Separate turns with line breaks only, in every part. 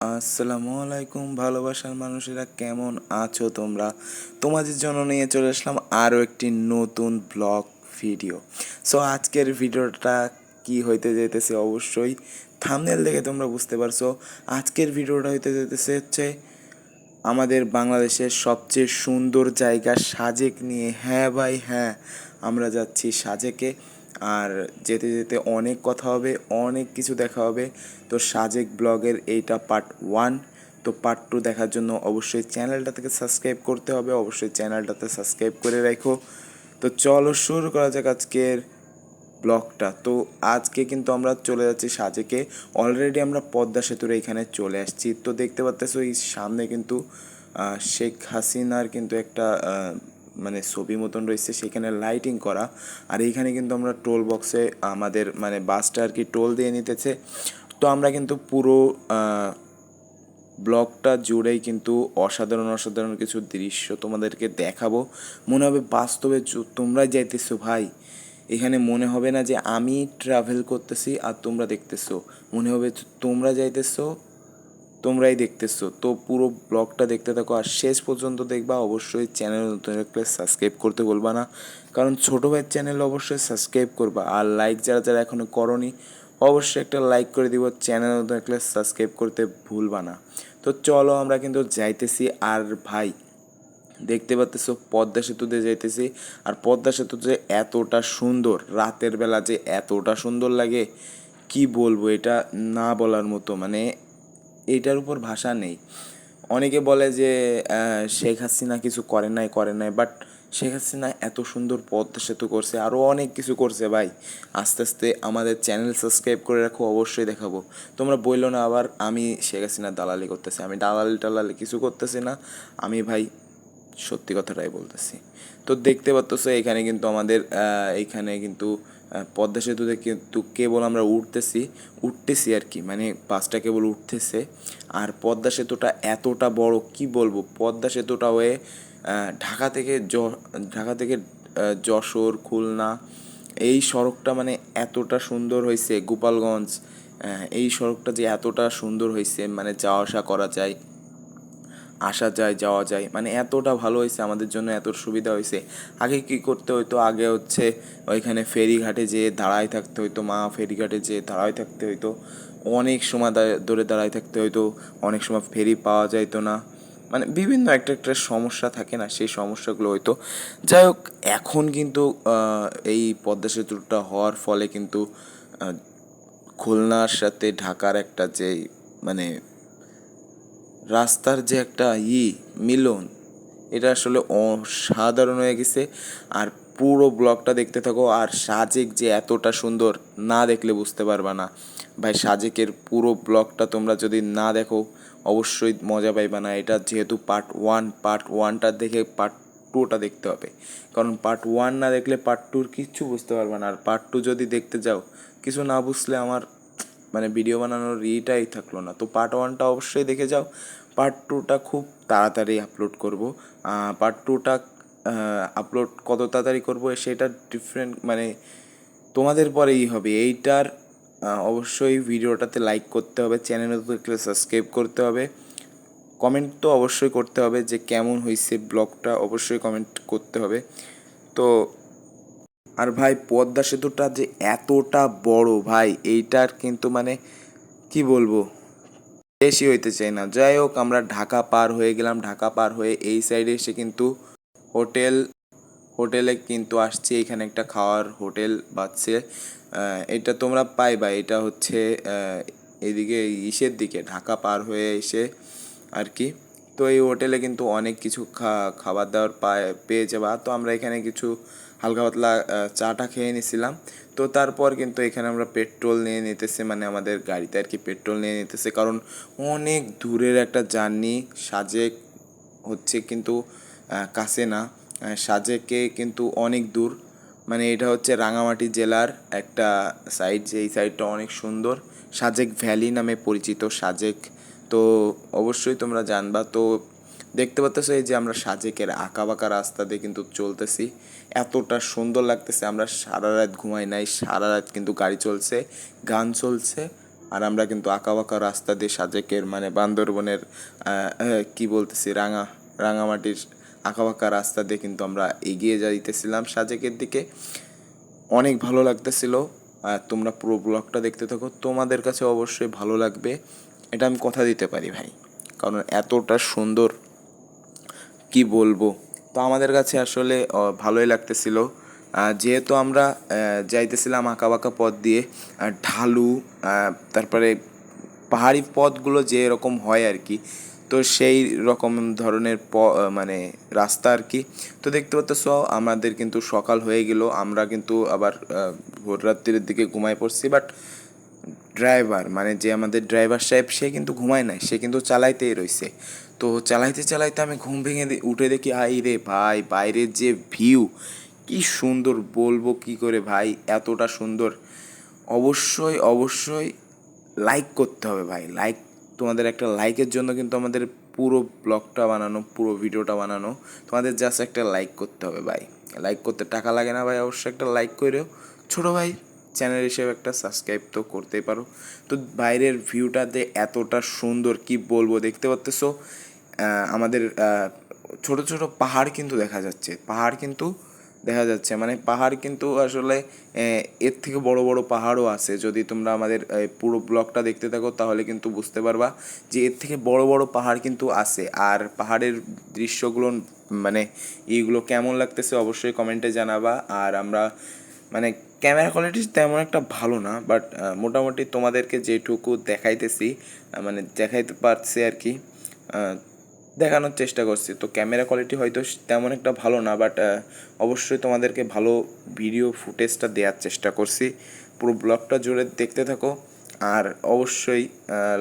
আসসালামু আলাইকুম, ভালোবাসার মানুষেরা কেমন আছো তোমরা? তোমাদের জন্য নিয়ে চলে আসলাম আরও একটি নতুন ব্লগ ভিডিও। সো আজকের ভিডিওটা কি হইতে যেতেছে অবশ্যই থামনেল দেখে তোমরা বুঝতে পারছ। আজকের ভিডিওটা হইতে যেতেছে হচ্ছে আমাদের বাংলাদেশের সবচেয়ে সুন্দর জায়গা সাজেক নিয়ে। হ্যাঁ ভাই হ্যাঁ আমরা যাচ্ছি সাজেকে। আর যেতে যেতে অনেক কথা হবে, অনেক কিছু দেখা হবে। তো সাজেক ব্লগের এইটা পার্ট ওয়ান তো পার্ট টু দেখার জন্য অবশ্যই চ্যানেলটা থেকে সাবস্ক্রাইব করতে হবে, অবশ্যই চ্যানেলটাতে সাবস্ক্রাইব করে রাখো। তো চলো শুরু করা যাক আজকের ব্লগটা। তো আজকে কিন্তু আমরা চলে যাচ্ছি সাজেকে। অলরেডি আমরা পদ্মা সেতুর এইখানে চলে আসছি। তো দেখতে পাচ্তেছো এই সামনে কিন্তু শেখ হাসিনার কিন্তু একটা মানে ছবি মতন রয়েছে সেখানে লাইটিং করা। আর এইখানে কিন্তু আমরা টোল বক্সে আমাদের মানে বাসটা আর কি টোল দিয়ে নিতেছে। তো আমরা কিন্তু পুরো আহ, ব্লগটা জুড়েই কিন্তু অসাধারণ অসাধারণ কিছু দৃশ্য তোমাদেরকে দেখাবো। মনে হবে বাস্তবে তোমরা যাইতেছো ভাই। এখানে মনে হবে না যে আমি ট্রাভেল করতেছি আর তোমরা দেখতেছো। মনে হবে তোমরা যাইতেছো তোমরাই দেখতেছো। তো পুরো ব্লগটা দেখতে থাকো আর শেষ পর্যন্ত দেখবা। অবশ্যই চ্যানেল নতুন রাখলে সাবস্ক্রাইব করতে বলবা না। কারণ ছোটো ভাইয়ের চ্যানেল অবশ্যই সাবস্ক্রাইব করবা। আর লাইক যারা যারা এখনও করনি, অবশ্যই একটা লাইক করে দিব। চ্যানেল নতুন রাখলে সাবস্ক্রাইব করতে ভুলবা না। তো চলো আমরা কিন্তু যাইতেছি। আর ভাই, দেখতে পাচ্তেছো পদ্মা সেতুতে যাইতেছি। আর পদ্মা সেতু যে এতটা সুন্দর, রাতের বেলা যে এতটা সুন্দর লাগে, কি বলব? এটা না বলার মতো। মানে এইটার উপর ভাষা নেই। অনেকে বলে যে শেখ হাসিনা কিছু করে নাই করে নাই বাট শেখ হাসিনা এত সুন্দর পদ্মা সেতু করছে আরও অনেক কিছু করছে ভাই। আস্তে আস্তে আমাদের চ্যানেল সাবস্ক্রাইব করে রাখো, অবশ্যই দেখাবো। তোমরা বলল না আবার, আমি শেখ হাসিনা দালালি করতেছি, আমি দালালি টালালি কিছু করতেছি না, আমি ভাই সত্যি কথাটাই বলতেছি। তো দেখতে পাচ্ছ এখানে কিন্তু আমাদের এইখানে কিন্তু পদ্মা সেতুতে কিন্তু কেবল আমরা উঠতেছি উঠতেছি আর কি মানে বাসটা কেবল উঠতেছে। আর পদ্মা সেতুটা এতটা বড়, কি বলব? পদ্মা সেতুটা হয়ে ঢাকা থেকে য- ঢাকা থেকে যশোর, খুলনা, এই সড়কটা মানে এতটা সুন্দর হয়েছে, গোপালগঞ্জ এই সড়কটা যে এতটা সুন্দর হয়েছে মানে যাওয়া আসা করা যায়। আসা যায়, যাওয়া যায়। মানে এতটা ভালো হয়েছে, আমাদের জন্য এত সুবিধা হয়েছে। আগে কি করতে হতো আগে হচ্ছে ওইখানে ফেরিঘাটে যেয়ে দাঁড়ায় থাকতে হতো মা ফেরিঘাটে যেয়ে দাঁড়ায় থাকতে হতো অনেক সময় ধরে দাঁড়ায় থাকতে হতো অনেক সময় ফেরি পাওয়া যাইতো না। মানে বিভিন্ন একটা একটা সমস্যা থাকে না, সেই সমস্যাগুলো হইতো। যাই হোক, এখন কিন্তু এই পদ্মা সেতুটা হওয়ার ফলে কিন্তু খুলনার সাথে ঢাকার একটা যে মানে রাস্তার যে একটা ই, মিলন, এটা আসলে অসাধারণ হয়ে গেছে। আর পুরো ব্লগটা দেখতে থাকো, আর সাজেক যে এতটা সুন্দর, না দেখলে বুঝতে পারবা না। ভাই, সাজেকের পুরো ব্লগটা তোমরা যদি না দেখো, অবশ্যই মজা পাইবা না। এটা যেহেতু পার্ট ওয়ান পার্ট ওয়ানটা দেখে পার্ট টুটা দেখতে হবে। কারণ পার্ট ওয়ান না দেখলে পার্ট টুর কিচ্ছু বুঝতে পারবে না। আর পার্ট টু যদি দেখতে যাও, কিছু না বুঝলে আমার মানে ভিডিও বানানোর ইটাই থাকল না। তো পার্ট ওয়ানটা অবশ্যই দেখে যাও। পার্ট টুটা খুব তাড়াতাড়ি আপলোড করব। পার্ট টুটা আপলোড কত তাড়াতাড়ি করব সেটা ডিফারেন্ট মানে তোমাদের পরেই হবে। এইটার অবশ্যই ভিডিওটাতে লাইক করতে হবে চ্যানেলে সাবস্ক্রাইব করতে হবে। কমেন্ট তো অবশ্যই করতে হবে যে কেমন হয়েছে ব্লগটা অবশ্যই কমেন্ট করতে হবে। তো আর ভাই, পদ্মা সেতুটা যে এতটা বড় ভাই, এইটার কিন্তু মানে কি বলব? বেশি হইতে চাই না। যাই হোক, আমরা ঢাকা পার হয়ে গেলাম। ঢাকা পার হয়ে এই সাইডে এসে কিন্তু হোটেল, হোটেলে কিন্তু আসছে। এখানে একটা খাওয়ার হোটেল বাজছে এটা তোমরা পাইবা। এটা হচ্ছে এদিকে ইসের দিকে, ঢাকা পার হয়ে এসে আর কি। তো এই হোটেলে কিন্তু অনেক কিছু খাবার দাবার পায়, পেয়ে যাবা। তো আমরা এখানে কিছু হালকা পাতলা চাটা খেয়ে নিছিলাম। তো তারপর কিন্তু এখানে আমরা পেট্রোল নিয়ে নিতেছে মানে আমাদের গাড়িতে আর কি পেট্রোল নিয়ে নিতেছে। কারণ অনেক দূরের একটা জার্নি সাজেক হচ্ছে কিন্তু কাছে না। সাজেকে কিন্তু অনেক দূর। মানে এটা হচ্ছে রাঙামাটি জেলার একটা সাইড যে এই সাইডটা অনেক সুন্দর। সাজেক ভ্যালি নামে পরিচিত সাজেক। তো অবশ্যই তোমরা জানবা। তো দেখতে পাচ্তেছো এই যে আমরা সাজেকের আঁকা বাঁকা রাস্তা দিয়ে কিন্তু চলতেছি। এতটা সুন্দর লাগতেছে, আমরা সারা রাত ঘুমাই নাই, সারা রাত কিন্তু গাড়ি চলছে, গান চলছে, আর আমরা কিন্তু আঁকা বাঁকা রাস্তা দিয়ে সাজেকের মানে বান্দরবনের কি বলতেছি, রাঙা, রাঙামাটির আঁকা বাঁকা রাস্তা দিয়ে কিন্তু আমরা এগিয়ে যাইতেছিলাম সাজেকের দিকে। অনেক ভালো লাগতেছিল, আর তোমরা পুরো ব্লগটা দেখতে থাকো, তোমাদের কাছে অবশ্যই ভালো লাগবে। এটা আমি কথা দিতে পারি ভাই, কারণ এতটা সুন্দর কি বলব? তো আমাদের কাছে আসলে ভালোই লাগতেছিল। যেহেতু আমরা যাইতেছিলাম আঁকা বাঁকা পথ দিয়ে ঢালু তারপরে পাহাড়ি পথগুলো যে এরকম হয় আর কি, তো সেই রকম ধরনের প মানে রাস্তা আর কি। তো দেখতে পাচ্ছ আমাদের কিন্তু সকাল হয়ে গেল। আমরা কিন্তু আবার ভোর রাত্রির দিকে ঘুমায় পড়ছি। বাট ড্রাইভার মানে যে আমাদের ড্রাইভার সাহেব, সে কিন্তু ঘুমায় নাই। সে কিন্তু চালাইতেই রইছে। তো চালাইতে চালাইতে আমি ঘুম ভেঙে উঠে দেখি আই রে ভাই, বাইরের যে ভিউ কি সুন্দর বলব কি করে ভাই, এতটা সুন্দর। অবশ্যই অবশ্যই লাইক করতে হবে ভাই লাইক তোমাদের একটা লাইকের জন্য কিন্তু আমাদের পুরো ব্লগটা বানানো, পুরো ভিডিওটা বানানো, তোমাদের জাস্ট একটা লাইক করতে হবে ভাই। লাইক করতে টাকা লাগে না ভাই, অবশ্যই একটা লাইক করেও ছোটো ভাই চ্যানেল হিসেবে একটা সাবস্ক্রাইব তো করতেই পারো। তো বাইরের ভিউটাতে এতটা সুন্দর কি বলব? দেখতে পাচ্তেছো আহ, আমাদের ছোট ছোট পাহাড় কিন্তু দেখা যাচ্ছে। পাহাড় কিন্তু দেখা যাচ্ছে। মানে পাহাড় কিন্তু আসলে এর থেকে বড় বড় পাহাড়ও আছে। যদি তোমরা আমাদের পুরো ব্লগটা দেখতে থাকো তাহলে কিন্তু বুঝতে পারবা যে এর থেকে বড় বড় পাহাড় কিন্তু আছে। আর পাহাড়ের দৃশ্যগুলো মানে এইগুলো কেমন লাগতেছে অবশ্যই কমেন্টে জানাবা। আর আমরা মানে ক্যামেরা কোয়ালিটি তেমন একটা ভালো না বাট মোটামুটি তোমাদেরকে যেটুকু দেখাইতেছি মানে দেখাইতে পারছি আর কি দেখানোর চেষ্টা করছি। তো ক্যামেরা কোয়ালিটি হয়তো তেমন একটা ভালো না বাট অবশ্যই তোমাদেরকে ভালো ভিডিও ফুটেজটা দেওয়ার চেষ্টা করছি। পুরো ব্লগটা জুড়ে দেখতে থাকো, আর অবশ্যই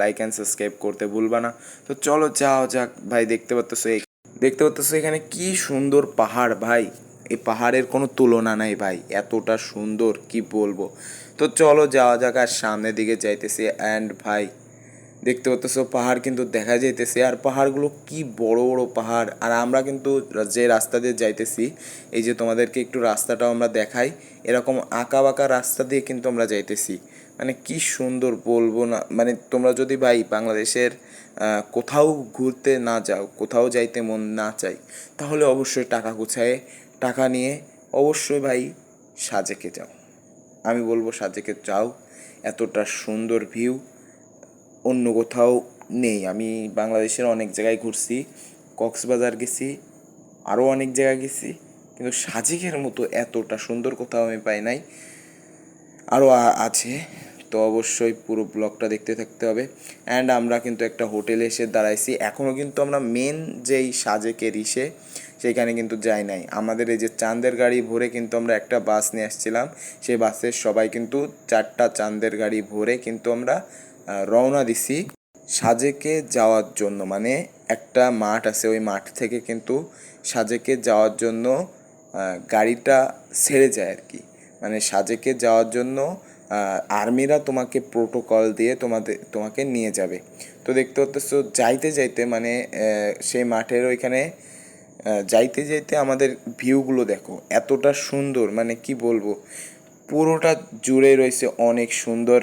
লাইক অ্যান্ড সাবস্ক্রাইব করতে ভুলবা না। তো চলো যাও যাক, ভাই, দেখতে পাচ্ছ দেখতে পাচ্ছ এখানে কি সুন্দর পাহাড়, ভাই। এই পাহাড়ের কোনো তুলনা নাই ভাই। এতটা সুন্দর, কি বলব? তো চলো যাওয়া যাক, আর সামনের দিকে যাইতেছি। অ্যান্ড ভাই, দেখতে পাচ্ছ পাহাড় কিন্তু দেখা যাইতেছে। আর পাহাড়গুলো কি বড় বড় পাহাড়। আর আমরা কিন্তু যে রাস্তা দিয়ে যাইতেছি, এই যে তোমাদেরকে একটু রাস্তাটাও আমরা দেখাই, এরকম আঁকা বাঁকা রাস্তা দিয়ে কিন্তু আমরা যাইতেছি। মানে কি সুন্দর বলব না মানে তোমরা যদি ভাই বাংলাদেশের কোথাও ঘুরতে না যাও, কোথাও যাইতে মন না চাই তাহলে অবশ্যই টাকা গুছায় টাকা নিয়ে অবশ্যই ভাই সাজেকে যাও। আমি বলব সাজেকে যাও, এতটা সুন্দর ভিউ অন্য কোথাও নেই। আমি বাংলাদেশের অনেক জায়গায় ঘুরছি, কক্সবাজার গেছি আরও অনেক জায়গায় গেছি, কিন্তু সাজেকের মতো এতটা সুন্দর কোথাও আমি পাই নাই। আরও আছে, তো অবশ্যই পুরো ব্লগটা দেখতে থাকতে হবে। অ্যান্ড আমরা কিন্তু একটা হোটেলে এসে দাঁড়াইছি। এখনও কিন্তু আমরা মেন যেই সাজেকের ইসে সেখানে কিন্তু যাই নাই। আমাদের এই যে চাঁদের গাড়ি ভরে কিন্তু আমরা একটা বাস নিয়ে আসছিলাম। সেই বাসের সবাই কিন্তু চারটা চাঁদের গাড়ি ভরে কিন্তু আমরা রওনা দিছি সাজেকে যাওয়ার জন্য। মানে একটা মাঠ আছে, ওই মাঠ থেকে কিন্তু সাজেকে যাওয়ার জন্য গাড়িটা ছেড়ে যায় আর কি মানে সাজেকে যাওয়ার জন্য আর্মিরা তোমাকে প্রোটোকল দিয়ে তোমাদের, তোমাকে নিয়ে যাবে। তো দেখতে পাচ্ছ যাইতে যাইতে মানে সেই মাঠের ওইখানে যাইতে যাইতে আমাদের ভিউগুলো দেখো, এতটা সুন্দর মানে কি বলব, পুরোটা জুড়ে রয়েছে অনেক সুন্দর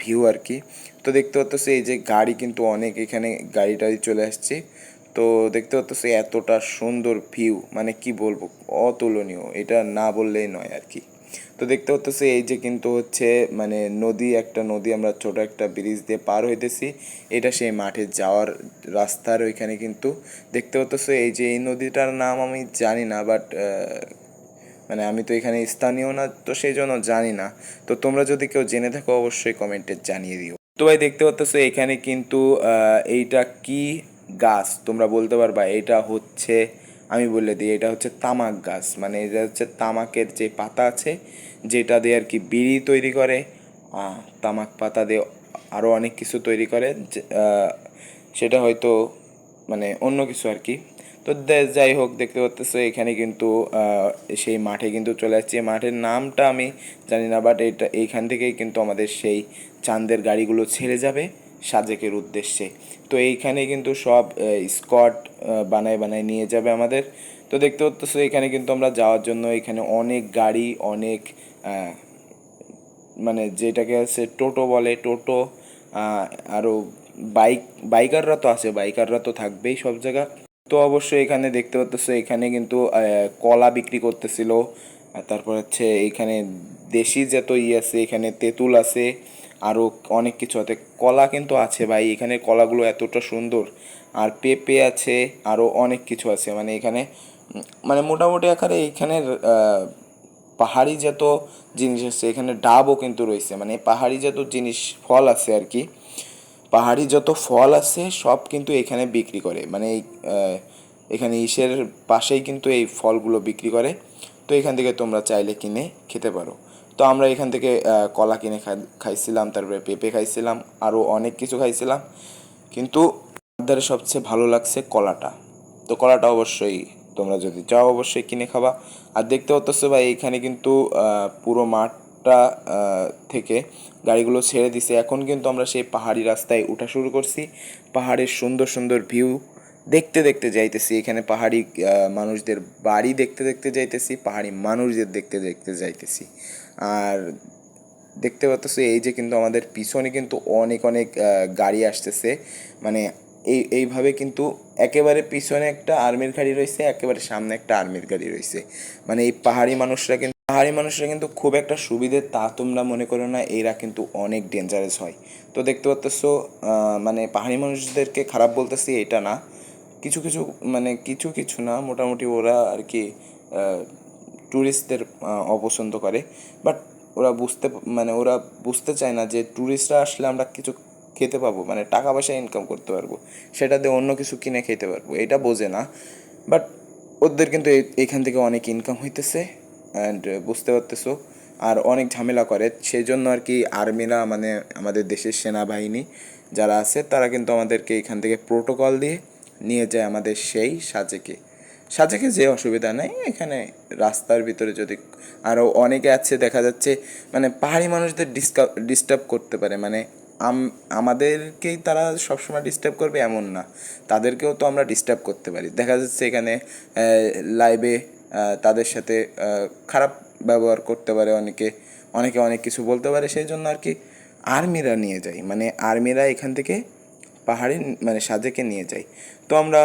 ভিউ আর কি। তো দেখতে পাচ্ছ এই যে গাড়ি কিন্তু অনেক এখানে গাড়ি টাড়ি চলে আসছে। তো দেখতে পাচ্ছ এতটা সুন্দর ভিউ মানে কি বলব, অতুলনীয়, এটা না বললেই নয় আর কি। তো দেখতে পাচ্ছ এই যে কিন্তু হচ্ছে মানে নদী, একটা নদী আমরা ছোট একটা ব্রিজ দিয়ে পার হইতেছি। এটা সেই মাঠে যাওয়ার রাস্তার ওইখানে কিন্তু দেখতে পাচ্ছ এই যে এই নদীটার নাম আমি জানি না বাট মানে আমি তো এখানে স্থানীয় না, তো সেই জন্য জানি না। তো তোমরা যদি কেউ জেনে থাকো, অবশ্যই কমেন্টে জানিয়ে দিও। তো ভাই, দেখতে পাচ্ছ এখানে কিন্তু এইটা কি গাছ? তোমরা বলতে পারবা, এটা হচ্ছে আমি বলে দিই, এটা হচ্ছে তামাক গাছ। মানে এটা হচ্ছে তামাকের যে পাতা আছে, যেটা দিয়ে আর কি বিড়ি তৈরি করে তামাক পাতা দিয়ে আরও অনেক কিছু তৈরি করে সেটা হয়তো মানে অন্য কিছু আর কি। তো যাই হোক, দেখতে পাচ্তেছো এখানে কিন্তু সেই মাঠে কিন্তু চলে আসছে। মাঠের নামটা আমি জানি না বাট এটা, এইখান থেকেই কিন্তু আমাদের সেই চাঁদের গাড়িগুলো ছেড়ে যাবে। সাজেকের উদ্দেশ্যে। তো এইখানে কিন্তু সব স্কট বানায় বানায় নিয়ে যাবে আমাদের। তো দেখতে পাচ্তেছো এখানে কিন্তু আমরা যাওয়ার জন্য এখানে অনেক গাড়ি, অনেক মানে যেটাকে আছে টোটো বলে, টোটো আরও বাইক, বাইকাররা তো আছে, বাইকাররা তো থাকবেই সব জায়গা। তো অবশ্যই এখানে দেখতে পাচ্ছ, এখানে কিন্তু কলা বিক্রি করতেছিল। তারপর হচ্ছে এখানে দেশি যত ই আছে, এখানে তেঁতুল আছে। আরও অনেক কিছু আছে। কলা কিন্তু আছে ভাই এখানে কলাগুলো এতটা সুন্দর। আর পেঁপে আছে আরও অনেক কিছু আছে। মানে এখানে মানে মোটামুটি আকারে আহ, পাহাড়ি যত জিনিস আছে। এখানে ডাবও কিন্তু রয়েছে। মানে পাহাড়ি যত জিনিস ফল আছে আর কি। পাহাড়ি যত ফল আছে সব কিন্তু এখানে বিক্রি করে। মানে এখানে ইসের পাশেই কিন্তু এই ফলগুলো বিক্রি করে। তো এখান থেকে তোমরা চাইলে কিনে খেতে পারো। তো আমরা এখান থেকে কলা কিনে খাই- খাইছিলাম, তারপরে পেঁপে খাইছিলাম, আরও অনেক কিছু খাইছিলাম। কিন্তু আমাদের সবচেয়ে ভালো লাগছে কলাটা। তো কলাটা অবশ্যই তোমরা যদি চাও অবশ্যই কিনে খাবা। আর দেখতে পাচ্ছ ভাই, এখানে কিন্তু পুরো মাঠটা থেকে গাড়িগুলো ছেড়ে দিছে। এখন কিন্তু আমরা সেই পাহাড়ি রাস্তায় উঠা শুরু করছি। পাহাড়ের সুন্দর সুন্দর ভিউ দেখতে দেখতে যাইতেছি। এখানে পাহাড়ি মানুষদের বাড়ি দেখতে দেখতে যাইতেছি, পাহাড়ি মানুষদের দেখতে দেখতে যাইতেছি। আর দেখতে পাচ্ছ এই যে কিন্তু আমাদের পিছনে কিন্তু অনেক অনেক গাড়ি আসতেছে। মানে এই, এইভাবে কিন্তু একেবারে পিছনে একটা আর্মির গাড়ি রয়েছে, একেবারে সামনে একটা আর্মির গাড়ি রয়েছে। মানে এই পাহাড়ি মানুষরা কিন্তু পাহাড়ি মানুষরা কিন্তু খুব একটা সুবিধে তা তোমরা মনে করো না, এরা কিন্তু অনেক ডেঞ্জারাস হয়। তো দেখতে পাচ্ছ মানে পাহাড়ি মানুষদেরকে খারাপ বলতেছি এটা না। কিছু কিছু মানে কিছু কিছু না, মোটামুটি ওরা আর কি ট্যুরিস্টদের অপছন্দ করে। বাট ওরা বুঝতে মানে ওরা বুঝতে চায় না যে ট্যুরিস্টরা আসলে আমরা কিছু খেতে পাবো মানে টাকা পয়সা ইনকাম করতে পারব, সেটা দিয়ে অন্য কিছু কিনে খেতে পারব, এটা বোঝে না। বাট ওদের কিন্তু এইখান থেকে অনেক ইনকাম হইতেছে অ্যান্ড বুঝতে পারতেছো। আর অনেক ঝামেলা করে সেই জন্য আর কি আর্মিরা মানে আমাদের দেশের সেনাবাহিনী যারা আছে, তারা কিন্তু আমাদেরকে এখান থেকে প্রোটোকল দিয়ে নিয়ে যায় আমাদের সেই সাজেকে। সাজেকে যে অসুবিধা নেই, এখানে রাস্তার ভিতরে যদি আরও অনেকে আছে, দেখা যাচ্ছে মানে পাহাড়ি মানুষদের ডিস্টার্ব করতে পারে। মানে আম, আমাদেরকেই তারা সবসময় ডিস্টার্ব করবে এমন না। তাদেরকেও তো আমরা ডিস্টার্ব করতে পারি। দেখা যাচ্ছে এখানে লাইভে তাদের সাথে খারাপ ব্যবহার করতে পারে অনেকে। অনেকে অনেক কিছু বলতে পারে, সেই জন্য আর কি আর্মিরা নিয়ে যায়। মানে আর্মিরা এখান থেকে পাহাড়ে মানে সাজেকে নিয়ে যাই। তো আমরা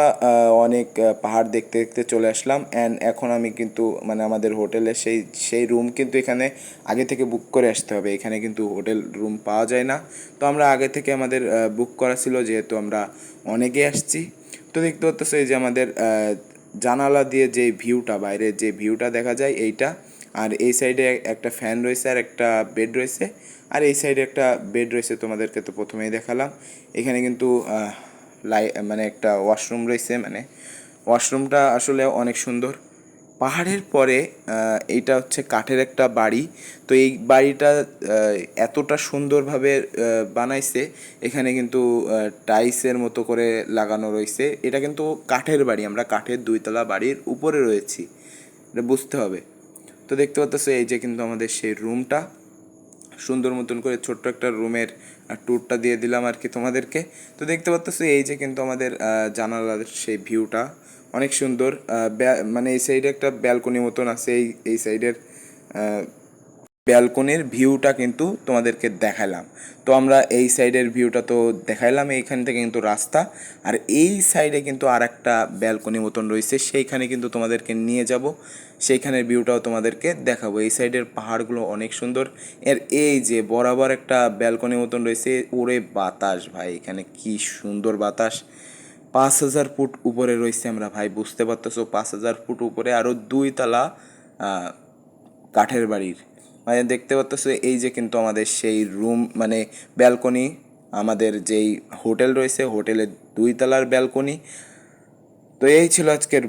অনেক পাহাড় দেখতে দেখতে চলে আসলাম অ্যান্ড এখন আমি কিন্তু মানে আমাদের হোটেলে সেই সেই রুম কিন্তু এখানে আগে থেকে বুক করে আসতে হবে। এখানে কিন্তু হোটেল রুম পাওয়া যায় না। তো আমরা আগে থেকে আমাদের বুক করা ছিল যেহেতু আমরা অনেকে আসছি। তো দেখতে এই যে আমাদের জানালা দিয়ে যে ভিউটা বাইরে যে ভিউটা দেখা যায় এইটা। আর এই সাইডে একটা ফ্যান রয়েছে আর একটা বেড রয়েছে। আর এই সাইডে একটা বেড রয়েছে তোমাদেরকে তো প্রথমেই দেখালাম। এখানে কিন্তু লাই মানে একটা ওয়াশরুম রয়েছে মানে ওয়াশরুমটা আসলে অনেক সুন্দর। পাহাড়ের পরে এইটা হচ্ছে কাঠের একটা বাড়ি। তো এই বাড়িটা এতটা সুন্দরভাবে বানাইছে, এখানে কিন্তু টাইসের মতো করে লাগানো রয়েছে। এটা কিন্তু কাঠের বাড়ি, আমরা কাঠের দুইতলা বাড়ির উপরে রয়েছি। এটা বুঝতে হবে। তো দেখতে পাচ্ছ এই যে কিন্তু আমাদের সেই রুমটা। সুন্দর মতন করে ছোট্ট একটা রুমের ট্যুরটা দিয়ে দিলাম আর কি তোমাদেরকে। তো দেখতে পাচ্ছ এই যে কিন্তু আমাদের জানালার সেই ভিউটা অনেক সুন্দর মানে এই সাইডে একটা ব্যালকনি মতন আছে, এই এই সাইডের ব্যালকনির ভিউটা কিন্তু তোমাদেরকে দেখালাম। তো আমরা এই সাইডের ভিউটা তো দেখাইলাম, এইখান থেকে কিন্তু রাস্তা। আর এই সাইডে কিন্তু আর একটা ব্যালকনি মতন রয়েছে, সেইখানে কিন্তু তোমাদেরকে নিয়ে যাব। সেইখানের ভিউটাও তোমাদেরকে দেখাবো। এই সাইডের পাহাড়গুলো অনেক সুন্দর। এর এই যে বরাবর একটা ব্যালকনি মতন রয়েছে, ওরে বাতাস ভাই, এখানে কি সুন্দর বাতাস। পাঁচ হাজার ফুট উপরে রয়েছে আমরা ভাই, বুঝতে পারতেছো? পাঁচ হাজার ফুট উপরে আরও দুই তালা কাঠের বাড়ির। মানে দেখতে পাচ্ছ এই যে কিন্তু আমাদের সেই রুম মানে ব্যালকনি আমাদের যেই হোটেল রয়েছে হোটেলের দুই তলার ব্যালকনি তো এই ছিল আজকের